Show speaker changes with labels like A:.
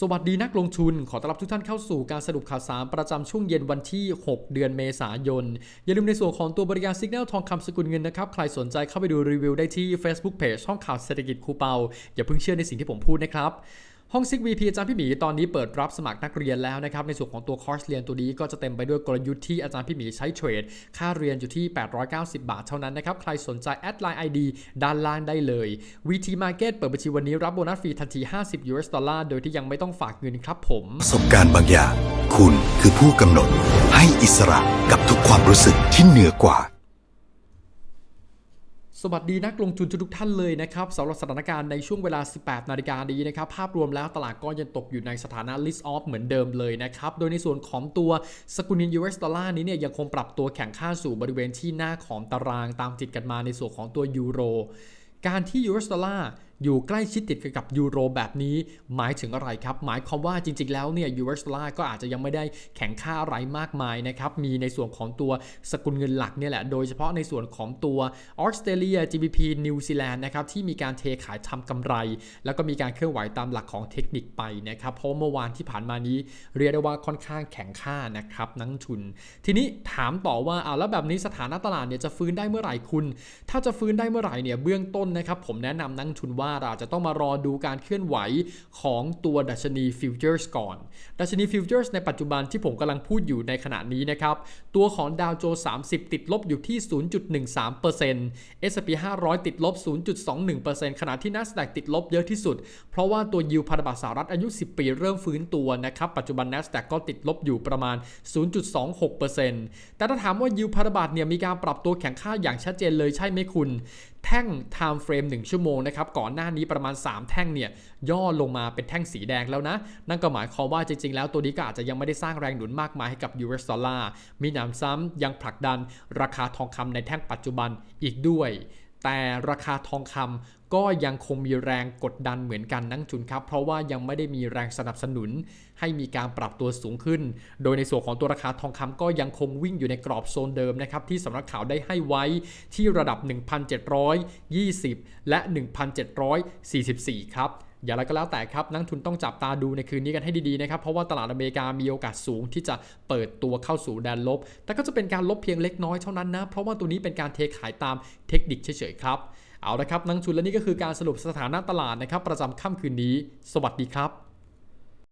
A: สวัสดีนักลงทุน ขอต้อนรับทุกท่านเข้าสู่การสรุปข่าวสารประจำช่วงเย็นวันที่ 6 เดือนเมษายน อย่าลืมในส่วนของตัวบริการ Signal ทองคำสกุลเงินนะครับ ใครสนใจเข้าไปดูรีวิวได้ที่ Facebook Page ช่องข่าวเศรษฐกิจครูเปา อย่าเพิ่งเชื่อในสิ่งที่ผมพูดนะครับ ห้องซิก VP อาจารย์พี่หมีตอนนี้เปิดรับสมัครนักเรียนแล้วนะครับ ในส่วนของตัวคอร์สเรียนตัวนี้ก็จะเต็มไปด้วยกลยุทธ์ที่อาจารย์พี่หมีใช้เทรด ค่าเรียนอยู่ที่ 890 บาทเท่านั้นนะครับ ใครสนใจแอดไลน์ ID ด้านล่างได้เลย VT Market เปิดบัญชีวันนี้รับโบนัสฟรีทันที 50 US ดอลลาร์ โดยที่ยังไม่ต้องฝากเงินครับผม
B: ประสบการณ์บางอย่าง คุณคือผู้กำหนด ให้อิสระกับทุกความรู้สึกที่เหนือกว่า
A: สวัสดีนักลงทุนทุกท่านเลยนะครับสำหรับสถานการณ์ในช่วงเวลา 18 นาฬิกานี้นะครับ ภาพรวมแล้วตลาดก็ยังตกอยู่ในสถานะ list off เหมือนเดิมเลยนะครับ โดยในส่วนของตัวสกุลเงิน US ดอลลาร์นี้เนี่ยยังคงปรับตัวแข็งค่าสู่บริเวณที่หน้าของตารางตามติดกันมาในส่วนของตัวยูโรการที่ US ดอลลาร์ อยู่ใกล้ชิดติดกับยูโรแบบนี้หมายถึงอะไรครับ หมายความว่าจริง ๆ แล้วเนี่ย US ดอลลาร์ก็อาจจะยังไม่ได้แข็งค่าอะไรมากมายนะครับ มีในส่วนของตัวสกุลเงินหลักเนี่ยแหละ โดยเฉพาะในส่วนของตัวออสเตรเลีย GBP นิวซีแลนด์นะครับที่มีการเทขายทำกำไร แล้วก็มีการเคลื่อนไหวตามหลักของเทคนิคไปนะครับเพราะเมื่อวานที่ผ่านมานี้เรียกได้ว่าค่อนข้างแข็งค่านะครับนักลงทุน ทีนี้ถามต่อว่าอ่าแล้วแบบนี้สถานะตลาดเนี่ยจะฟื้นได้เมื่อไหร่คุณ ถ้าจะฟื้นได้เมื่อไหร่เนี่ยเบื้องต้นนะครับผมแนะนำนักลงทุนว่าเราจะต้องมารอดูการเคลื่อนไหวของตัวดัชนีฟิวเจอร์สก่อน ดัชนีฟิวเจอร์สในปัจจุบันที่ผมกำลังพูดอยู่ในขณะนี้นะครับ ตัวของดาวโจนส์30 ติดลบอยู่ที่ 0.13% S&P 500 ติดลบ 0.21%ขณะที่ NASDAQ ติดลบเยอะที่สุด เพราะว่าตัวยิวพันธบัตรสหรัฐอายุ 10 ปีเริ่มฟื้นตัวนะครับ ปัจจุบัน NASDAQ ก็ติดลบอยู่ประมาณ 0.26%แต่ถ้าถามว่ายิวพันธบัตรเนี่ยมีการปรับตัวแข็งค่าอย่างชัดเจนเลยใช่ไหมคุณแท่ง time frame 1 ชั่วโมงนะครับก่อนหน้านี้ประมาณ 3 แท่งเนี่ยย่อลงมาเป็นแท่งสีแดงแล้วนะ นั่นก็หมายความว่าจริง ๆ แล้วตัวนี้ก็อาจจะยังไม่ได้สร้างแรงหนุนมากมายให้กับ US ดอลลาร์มีหนำซ้ำยังผลักดันราคาทองคำในแท่งปัจจุบันอีกด้วย แต่ราคาทองคำก็ยังคงมีแรงกดดันเหมือนกันนักทุนครับ เพราะว่ายังไม่ได้มีแรงสนับสนุน ให้มีการปรับตัวสูงขึ้น โดยในส่วนของตัวราคาทองคำก็ยังคงวิ่งอยู่ในกรอบโซนเดิมนะครับที่สำนักข่าวได้ให้ไว้ที่ระดับ 1,720 และ 1,744 ครับ อย่างไรก็แล้วแต่ครับนักทุนต้องจับตาดูในคืนนี้กันให้ดีๆนะครับเพราะว่าตลาดอเมริกามีโอกาสสูงที่จะเปิดตัวเข้าสู่แดนลบ แต่ก็จะเป็นการลบเพียงเล็กน้อยเท่านั้นนะเพราะว่าตัวนี้เป็นการเทขายตามเทคนิคเฉยๆครับเอาละครับนักทุนและนี่ก็คือการสรุปสถานะตลาดนะครับประจำค่ำคืนนี้ สวัสดีครับ